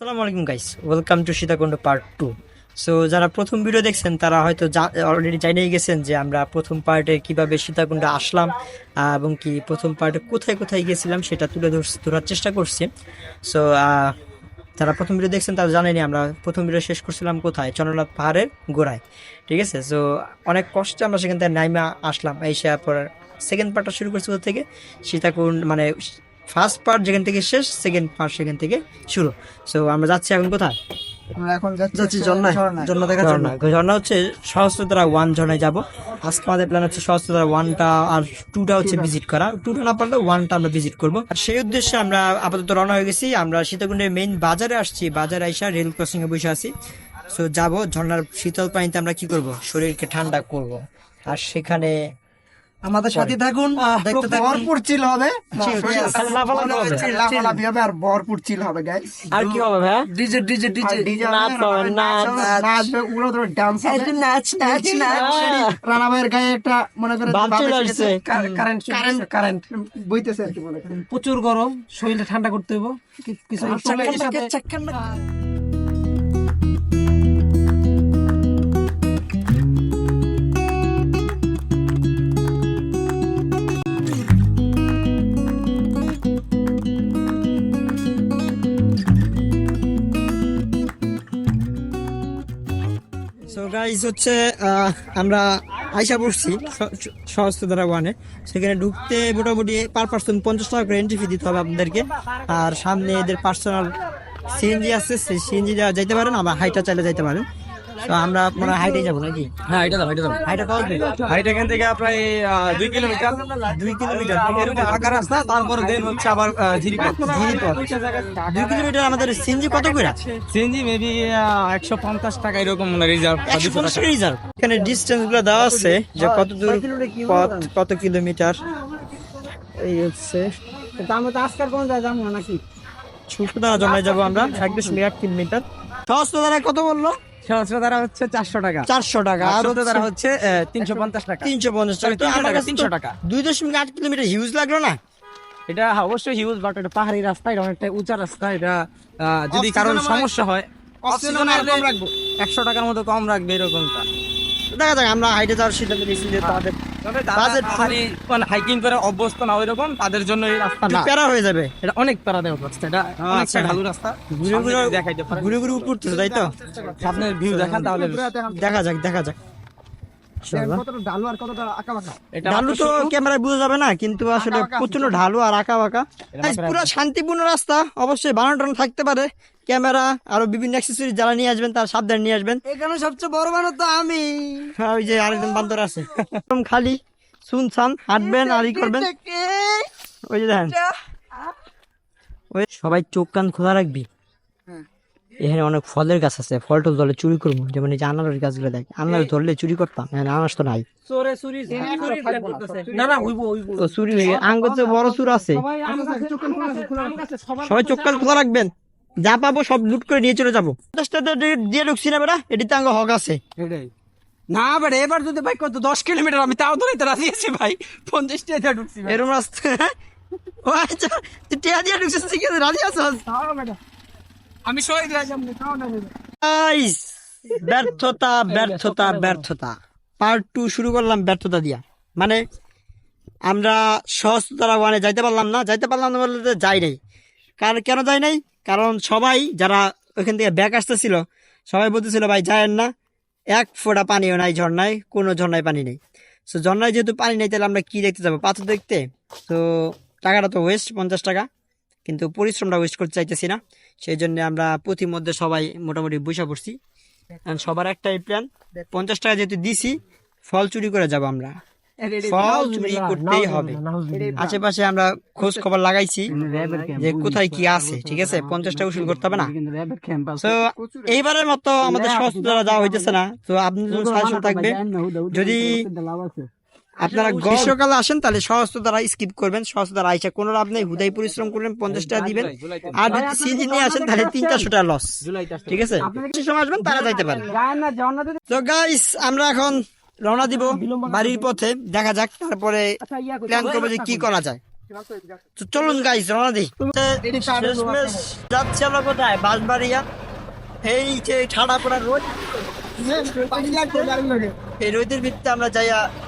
আসসালামু আলাইকুম guys welcome to Sitakunda part two so যারা প্রথম ভিডিও দেখছেন, তারা হয়তো অলরেডি জানিয়ে গেছেন যে আমরা প্রথম পার্টে কীভাবে সীতাকুণ্ড আসলাম এবং কি প্রথম পার্টে কোথায় কোথায় গেছিলাম সেটা তুলে ধর- ধরার চেষ্টা করছি। সো যারা প্রথম ভিডিও দেখছেন, তারা জানেনি আমরা প্রথম ভিডিও শেষ করছিলাম কোথায়? চন্দ্রনাথ পাহাড়ের গোড়ায়। ঠিক আছে? সো অনেক কষ্টে আমরা সেখান থেকে নাইমা আসলাম। এসে পর সেকেন্ড পার্টটা শুরু করছি কোথা থেকে? সীতাকুণ্ড মানে ফার্স্ট পার্ট যেখান থেকে শেষ সেকেন্ড পার্ট সেখান থেকে শুরু। সো আমরা যাচ্ছি এখন কোথায়? আমরা এখন যাচ্ছি যাচ্ছি ঝর্ণায়। ঝর্ণা দেখার জন্য। ঝর্ণা। হচ্ছে সহস্রতারা ওয়ান ঝর্ণায় যাব। আজকে আমাদের প্ল্যান হচ্ছে সহস্রতারা ওয়ানটা আর টুটা হচ্ছে ভিজিট করা। টুটা না পারলে ওয়ানটা আমরা ভিজিট করব। আর সেই উদ্দেশ্যে আমরা আপাতত রওনা হয়ে গেছি। আমরা সীতাকুণ্ডের মেইন বাজারে আসছি। বাজারে আইসা রেল ক্রসিং এ বসে আছি। সো যাব। ঝর্ণার শীতল পানিতে আমরা কি করব? শরীরকে ঠান্ডা করব। আর সেখানে আমাদের সাথে থাকুন দেখতে থাকুন। ভরপুর চিল হবে। লাফালাফি হবে। আর ভরপুর চিল হবে গাইস আর কি হবে ভাইয়া? DJ DJ DJ. নাচ হবে, নাচ, নাচবে উড়ো ধরে ডান্স হবে। নাচ নাচ রানা ভাইয়ের গায়ে একটা মনে করে কারেন্ট কারেন্ট কারেন্ট বইতেছে আর কি মনে করেন। প্রচুর গরম শরীরটা ঠান্ডা করতে হইব। কিছু সো গাইস হচ্ছে আমরা আইসা পড়ছি দ্বারা ওয়ানে সেখানে ঢুকতে মোটামুটি পার পার্সন পঞ্চাশ টাকা করে এন্ট্রি ফি দিতে হবে আপনাদেরকে। আর সামনে এদের পার্সোনাল সিএনজি আছে, সেই সিএনজি যাইতে পারেন, আবার হাইটা চাইলে যাইতে পারেন। তো আমরা মানে হাইটে যাব নাকি? হ্যাঁ এটা দাও এটা দাও হাইটা কত হাইট এখান থেকে প্রায় দুই কিলোমিটার। দুই কিলোমিটার। এরকম ফাঁকা রাস্তা তারপরে দেন হচ্ছে আবার ঝিরিপথ ঝিরিপথ। দুই কিলোমিটার আমাদের সিএনজি কত করে সিএনজি মেবি একশো পঞ্চাশ টাকা এরকম রিজার্ভ রিজার্ভ এখানে ডিস্টেন্সগুলো দেওয়া আছে যে কত দূর পথ কত কিলোমিটার? এই হচ্ছে। আমরা তো আজকাল কোন জায়গায় যাব নাকি? জমায় যাব আমরা এক দশমিক এক কিলোমিটার। কত বলল? সহস্র দ্বারা হচ্ছে চারশো টাকা। চারশো টাকা। আর আর দ্বারা হচ্ছে তিনশো পঞ্চাশ টাকা। তিনশো পঞ্চাশ টাকা। তিনশো টাকা। দুই দশমিক আট কিলোমিটার হিউজ লাগল না? এটা হ্যাঁ, অবশ্যই হিউজ বাট এটা পাহাড়ি রাস্তা এটা অনেকটা উঁচা রাস্তা এটা আহ, যদি কারোর সমস্যা হয় কম রাখব। একশো টাকার মতো কম রাখবে এরকমটা। দেখা যাক আমরা হাইটে যাওয়ার সিদ্ধান্ত নিয়েছি যে তাদের Budget পাহাড়ি মানে হাইকিং করে অভ্যস্ত না ওইরকম তাদের জন্য এই রাস্তা না প্যারা হয়ে যাবে। এটা অনেক প্যারা দেওয়া রাস্তা এটা আচ্ছা। ঢালু রাস্তা। ঘুরে ঘুরে দেখাইতে পারে ঘুরে ঘুরে উপর তাই তো? আপনার ভিউ দেখান তাহলে। দেখা যাক দেখা যাক। ঢালু তো ক্যামেরায় বোঝা যাবে না কিন্তু আসলে প্রচণ্ড ঢালু আর আঁকা বাঁকা পুরো শান্তিপূর্ণ রাস্তা অবশ্যই বানানো থাকতে পারে। ক্যামেরা আরও বিভিন্ন অ্যাক্সেসরি যারা নিয়ে আসবেন তার সাবধানে নিয়ে আসবেন। এখানে সবচেয়ে বড় তো আমি। হ্যাঁ, ওই যে আরেকজন বান্দর আছে। একদম খালি শুনছান হাঁটবেন আর ই করবেন। ওই যে দেখেন। ওই সবাই চোখ কান খোলা রাখবি। এখানে অনেক ফলের গাছ আছে ফল টল ধরলে চুরি করব। যেমন এই যে আনারস গাছগুলো দেখ আনারস ধরলে চুরি করতাম এখানে আনারস তো নাই। চুরি না না হইব হইব তো চুরি হয়ে আঙ্গুর তো বড় চুর আছে। সবাই চোখ কান খোলা রাখবেন। যা পাবো সব লুট করে নিয়ে চলে যাব। দিয়ে- ঢুকছি না বেটা এটিতে আঙ্গ হক আছে। না বাট এবার যদি ভাই কত দশ কিলোমিটার আমি তাও ধরে রাজি আছি ভাই। পঞ্চাশ টাকা ঢুকছি রাস্তা ও আচ্ছা টিয়া দিয়ে ঢুকছিস ঠিক আছে রাজি আছো আমি ব্যর্থতা ব্যর্থতা ব্যর্থতা। পার্ট টু শুরু করলাম ব্যর্থতা দিয়া। মানে আমরা ওয়ানে যাইতে পারলাম না, যাইতে পারলাম না যাই নাই। কারণ কেন যাই নাই? কারণ সবাই যারা ওইখান থেকে ব্যাক আসতেছিল, সবাই বলতেছিল, ভাই যায়েন না। এক ফোঁটা পানিও নাই ঝর্ণায় কোনো ঝর্ণায় পানি নেই। সো ঝর্ণায় যেহেতু পানি নেই, তাহলে আমরা কি দেখতে যাব? পাথর দেখতে? তো টাকাটা তো ওয়েস্ট পঞ্চাশ টাকা। কিন্তু পরিশ্রমটা ওয়েস্ট করতে চাইতেছি না। সেই জন্য আমরা প্রতিমধ্যে সবাই মোটামুটি বসে পড়ছি সবার একটাই প্ল্যান পঞ্চাশ টাকা যেহেতু দিছি ফল চুরি করে যাব আমরা ফল চুরি করতেই হবে আশেপাশে আমরা খোঁজ খবর লাগাইছি যে কোথায় কি আছে ঠিক আছে পঞ্চাশটা উসুল করতে হবে না তো এইবারের মতো আমাদের সহস্ত্ররা যাওয়া হইতেছে না তো আপনাদের সাজেশন থাকবে যদি আপনারা গ্রীষ্মকালে আসেন তাহলে সহস্র দ্বারা স্কিপ করবেন সহস্র দ্বারা আইসা কোনো লাভ নেই হুদাই পরিশ্রম করবেন পঞ্চাশ টাকা দিবেন। আর যদি সিজনে আসেন তাহলে তিন চারশো টাকা লস ঠিক আছে? সময় আসবেন তারা যাইতে পারেন তো গাইস আমরা এখন রওনা দিব বাড়ির পথে দেখা যাক তারপরে প্ল্যান করব যে কি করা যায়। তো চলুন গাইস রওনা দিই। যাচ্ছি আমরা কোথায়? বাঁশবাড়িয়া। এই যে ঠাডা পড়া রোদ এই রোদের ভিত্তিতে আমরা যাইয়া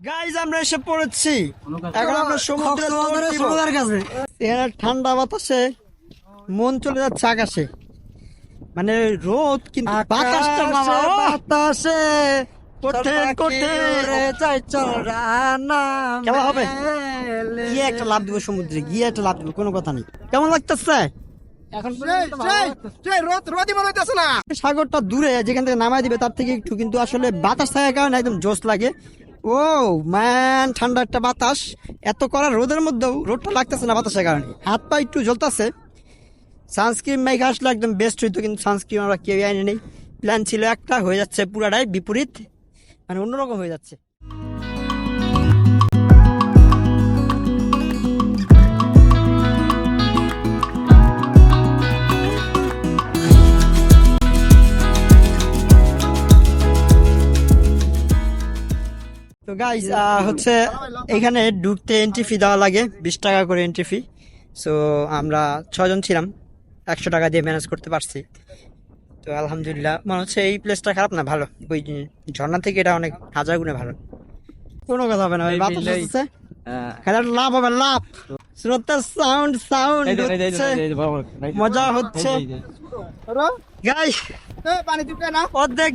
গাইজ আমরা এসে পড়েছি। এখন আমরা সমুদ্রের কাছে। এখানে ঠান্ডা বাতাসে মন চলে যাচ্ছে আকাশে। মানে রোদ কিন্তু বাতাসটা! বাতাসে। কঠিন, কঠিন। চাই কেমন হবে? গিয়ে একটা লাভ দিব সমুদ্রে গিয়ে একটা লাভ দিব কোনো কথা নেই। কেমন লাগতেছে? এখন রোদ রোদি হইতেছে না। সাগরটা দূরে যেখান থেকে নামাই দিবে তার থেকে একটু কিন্তু আসলে বাতাস থাকার কারণে একদম জোশ লাগে। ও ম্যান ঠান্ডা একটা বাতাস। এত করা রোদের মধ্যেও রোদটা লাগতেছে না বাতাসের কারণে। হাত পা একটু জ্বলতেছে। সানস্ক্রিন মেঘ আসলে একদম বেস্ট হইতো, কিন্তু সানস্ক্রিন আমরা কেউ আইনি নেই। প্ল্যান ছিল একটা, হয়ে যাচ্ছে পুরাটাই বিপরীত। মানে অন্যরকম হয়ে যাচ্ছে। গাইজ হচ্ছে এখানে ঢুকতে এন্ট্রি ফি দেওয়া লাগে বিশ টাকা করে এন্ট্রি ফি সো আমরা ছজন ছিলাম একশো টাকা দিয়ে ম্যানেজ করতে পারছি। তো আলহামদুলিল্লাহ মনে হচ্ছে এই প্লেসটা খারাপ না ভালো। ওই ঝর্ণা থেকে এটা অনেক হাজার গুণে ভালো। কোনো কথা হবে না বাতাস খেলার লাভ হবে লাভ। শ্রোতার সাউন্ড সাউন্ড মজা হচ্ছে। গাই না। অর্ধেক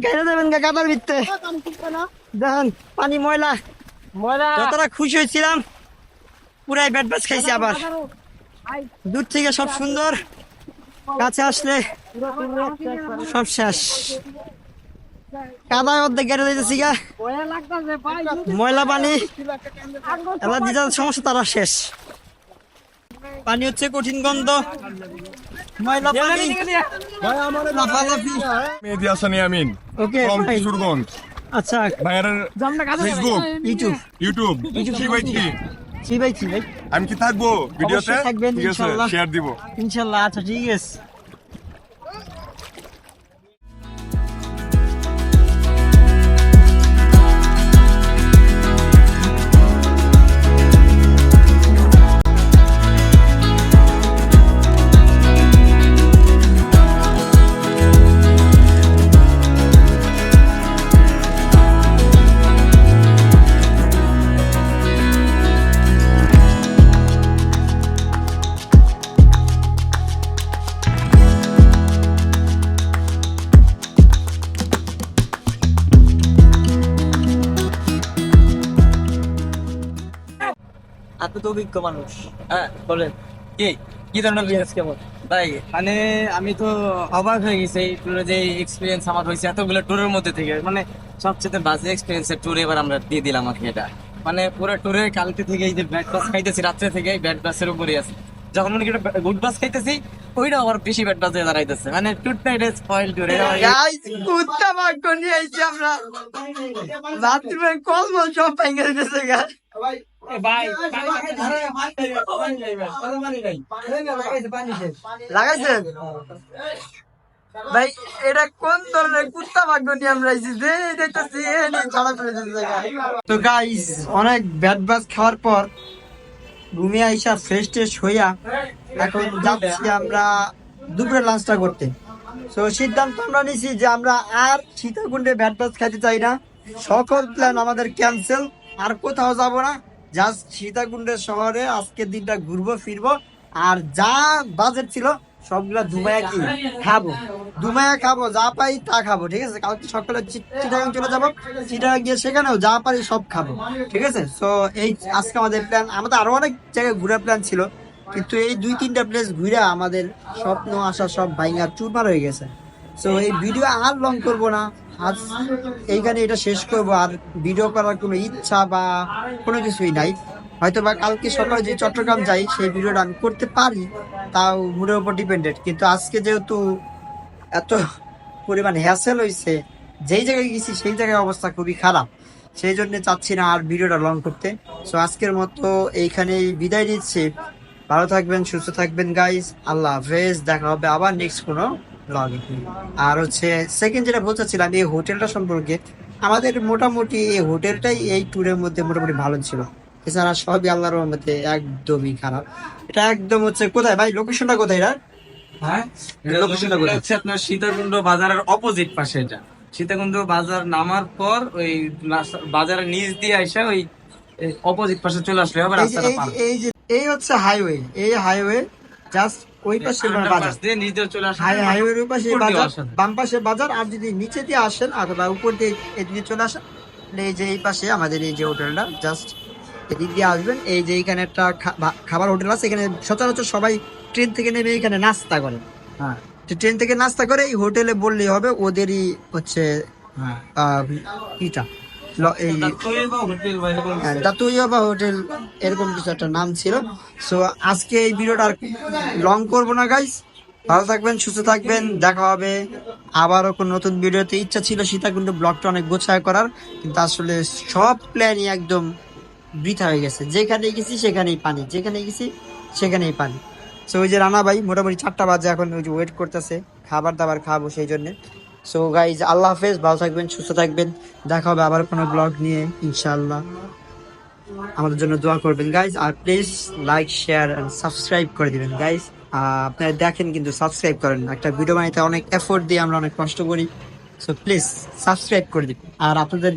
দেবেন পানি ময়লা। যতটা খুশি হয়েছিলাম পুরাই ব্যাট ব্যাচ খাইছি আবার। দূর থেকে সব সুন্দর। কাছে আসলে সব শেষ। কাদায় অর্ধেক গেড়ে দিতেছি গা ময়লা পানি এবার সমস্যা তারা শেষ পানি হচ্ছে কঠিন গন্ধ ময়লা পানি লাফালাফি মেহেদি হাসানি আমিন ওকে ফ্রম কিশোরগঞ্জ আচ্ছা ভাইয়ের Facebook YouTube YouTube three by three three by three ভাই আমি কি থাকব ভিডিওতে থাকবেন, শেয়ার দিব ইনশাল্লাহ আচ্ছা ঠিক আছে অভিজ্ঞ মানুষ হ্যাঁ বলেন কি কি ধরনের Experience কেমন ভাই মানে আমি তো অবাক হয়ে গেছি এই ট্যুরে যে এক্সপিরিয়েন্স আমার হয়েছে এতগুলো ট্যুরের মধ্যে থেকে মানে সবচেয়ে বাজে এক্সপিরিয়েন্সের ট্যুর এবার আমরা দিয়ে দিলাম আর এটা মানে পুরো ট্যুরে কালকে থেকে এই যে ব্যাট বাস খাইতেছি রাত্রে থেকে ব্যাট বাসের উপরে আছে যখন মনে করি গুড বাস খাইতেছি ওইটা আবার বেশি ব্যাট বাসে দাঁড়াইতেছে মানে ট্যুরটা এটা স্পয়েল ট্যুর কুত্তা ভাগ্য নিয়ে আইছি আমরা সব ভেঙে দিতেছে গা লাগাইছেন ভাই এটা কোন ধরনের কুত্তা ভাগ্য নিয়ে আমরা দেখতেছি। তো গাইস অনেক ব্যাট বাস খাওয়ার পর রুমে আইসা ফ্রেশ ট্রেশ হইয়া এখন যাচ্ছি আমরা দুপুরে লাঞ্চটা করতে তো সিদ্ধান্ত আমরা নিছি যে আমরা আর সীতাকুণ্ডে ব্যাট ব্যাচ খাইতে চাই না সকল প্ল্যান আমাদের ক্যান্সেল আর কোথাও যাব না জাস্ট সীতাকুণ্ডের শহরে আজকের দিনটা ঘুরবো, ফিরবো। আর যা বাজেট ছিল, সবগুলা দুমায়া কি খাব। দুমায়া খাব, যা পাই তা খাব, ঠিক আছে? কালকে সকালে চিটাগাং চলে যাব। চিটাগাং গিয়ে সেখানেও যা পারি সব খাব, ঠিক আছে? তো এই আজকে আমাদের প্ল্যান আমাদের আরও অনেক জায়গায় ঘোরার প্ল্যান ছিল। কিন্তু এই দুই, তিনটা প্লেস ঘুরে আমাদের স্বপ্ন, আশা সব ভাইঙ্গা চুরমার হয়ে গেছে। তো এই ভিডিও আর লং করব না। আজ এইখানে এটা শেষ করব, আর ভিডিও করার কোনো ইচ্ছা বা কোনো কিছুই নাই। হয়তো বা কালকে সকালে যে চট্টগ্রাম যাই, সেই ভিডিওটা আমি করতে পারি, তাও মুডের উপর ডিপেন্ডেড কিন্তু আজকে যেহেতু এত পরিমাণ হ্যাসেল হয়েছে যেই জায়গায় গেছি সেই জায়গায় অবস্থা খুবই খারাপ। সেই জন্য চাচ্ছি না আর ভিডিওটা লং করতে। সো আজকের মতো এইখানেই বিদায় নিচ্ছি। ভালো থাকবেন, সুস্থ থাকবেন গাইস আল্লাহ হাফেজ। দেখা হবে আবার নেক্সট কোনো আর হচ্ছে সেকেন্ড যেটা বলতেছিলাম এই হোটেলটা সম্পর্কে আমাদের মোটামুটি এই হোটেলটাই এই ট্যুরের মধ্যে মোটামুটি ভালো ছিল। এছাড়া সবই আল্লাহর রহমতে একদমই খারাপ। এটা একদম হচ্ছে কোথায় ভাই? লোকেশনটা কোথায় এটা? হ্যাঁ? এটা কোথায়? হচ্ছে আপনার সীতাকুণ্ড বাজারের অপোজিট পাশে এটা। সীতাকুণ্ড বাজার নামার পর ওই বাজারের নিচ দিয়ে আইসা ওই অপোজিট পাশে চলে আসলে হবে রাস্তাটা পার। এই যে এই হচ্ছে হাইওয়ে এই হাইওয়ে জাস্ট ওই পাশে বাজার। দিয়ে নিচ দিয়ে চলে আসলে হাই হাইওয়ের ওই পাশে বাজার। বাম পাশে বাজার আর যদি নিচে দিয়ে আসেন অথবা উপর দিয়ে এদিকে চলে আসেন এই যে এই পাশে আমাদের এই যে হোটেলটা জাস্ট এদিক দিয়ে আসবেন। এই যে এখানে একটা খাবার হোটেল আছে এখানে সচরাচর সবাই ট্রেন থেকে নেমে এখানে নাস্তা করে। হ্যাঁ। ট্রেন থেকে নাস্তা করে এই হোটেলে বললেই হবে ওদেরই হচ্ছে হ্যাঁ। ল- এই হ্যাঁ, দাতুইয়াবা হোটেল এরকম কিছু একটা নাম ছিল। সো আজকে এই ভিডিওটা আর লং করব না গাইস ভালো থাকবেন সুস্থ থাকবেন। দেখা হবে আবারও কোনো নতুন ভিডিওতে। ইচ্ছা ছিল সীতাকুণ্ড ব্লগটা অনেক গোছায় করার কিন্তু আসলে সব প্ল্যানই একদম বৃথা হয়ে গেছে। যেখানে গেছি সেখানেই পানি। যেখানে গেছি সেখানেই পানি। সো ওই যে রানা ভাই মোটামুটি চারটা বাজে এখন ওই যে ওয়েট করতেছে। খাবার দাবার খাব সেই জন্য। সো গাইজ আল্লাহ হাফেজ ভালো থাকবেন সুস্থ থাকবেন। দেখা হবে আবার কোনো ব্লগ নিয়ে ইনশাআল্লাহ। আমাদের জন্য দোয়া করবেন guys R please like share and subscribe করে দিবেন গাইজ আপনারা দেখেন কিন্তু সাবস্ক্রাইব করেন একটা ভিডিও বানাইতে অনেক এফোর্ট দিয়ে আমরা অনেক কষ্ট করি। সো প্লিজ সাবস্ক্রাইব করে দিবেন। আর আপনাদের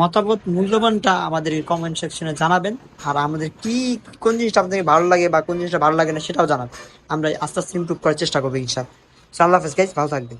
মতামত মূল্যবানটা আমাদের কমেন্ট সেকশনে জানাবেন। আর আমাদের কি কোন জিনিসটা আপনাদের ভালো লাগে বা কোন জিনিসটা ভালো লাগে না সেটাও জানাবেন। আমরা আস্তে আস্তে ইমপ্রুভ করার চেষ্টা করব ইনশাআল্লাহ। So, আল্লাহ হাফেজ গাইজ ভালো থাকবেন।